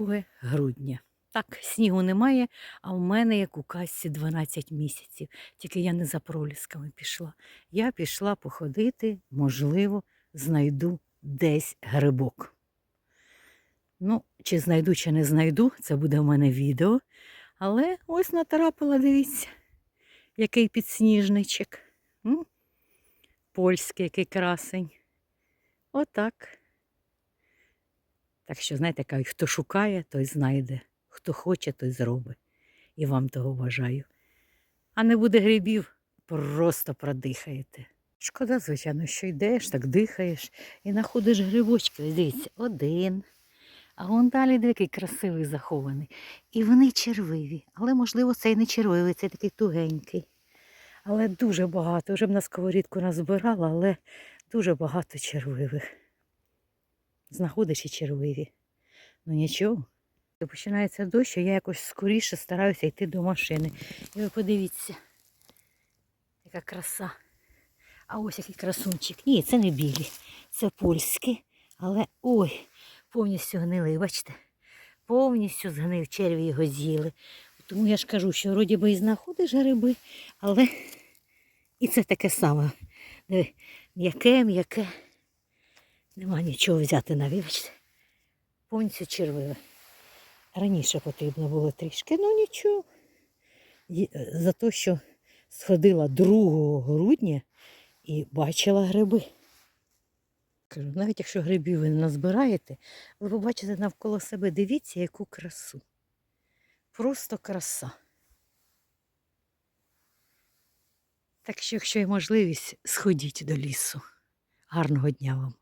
2 грудня. Так, снігу немає, а в мене, як у казці, 12 місяців. Тільки я не за пролісками пішла. Я пішла походити, можливо, знайду десь грибок. Ну, чи знайду, чи не знайду, це буде в мене відео. Але ось натрапила, дивіться, який підсніжничок. Польський який красень. Отак. Так що, знаєте, кажуть, хто шукає, той знайде, хто хоче, той зробить. І вам того бажаю. А не буде грибів, просто продихаєте. Шкода, звичайно, що йдеш, так дихаєш і знаходиш грибочки. Дивіться, один. А вон далі який красивий захований. І вони червиві. Але, можливо, цей не червивий, цей такий тугенький. Але дуже багато. Вже б на сковорідку назбирала, але дуже багато червивих. Знаходиш червиві. Ну нічого. Починається дощ, а я якось скоріше стараюся йти до машини. І ви подивіться, яка краса. А ось який красунчик. Ні, це не білі, це польські. Але ой, повністю гнилий, бачите? Повністю згнив, черві його з'їли. Тому я ж кажу, що вроді би і знаходиш гриби, але і це таке саме. М'яке, м'яке. Нема нічого взяти навіть. бачите? Повністю червиве. Раніше потрібно було трішки, ну нічого. За те, що сходила 2 грудня і бачила гриби. Кажу, навіть якщо грибів ви не назбираєте, ви побачите навколо себе, дивіться, яку красу. Просто краса. Так що, якщо є можливість, сходіть до лісу. Гарного дня вам!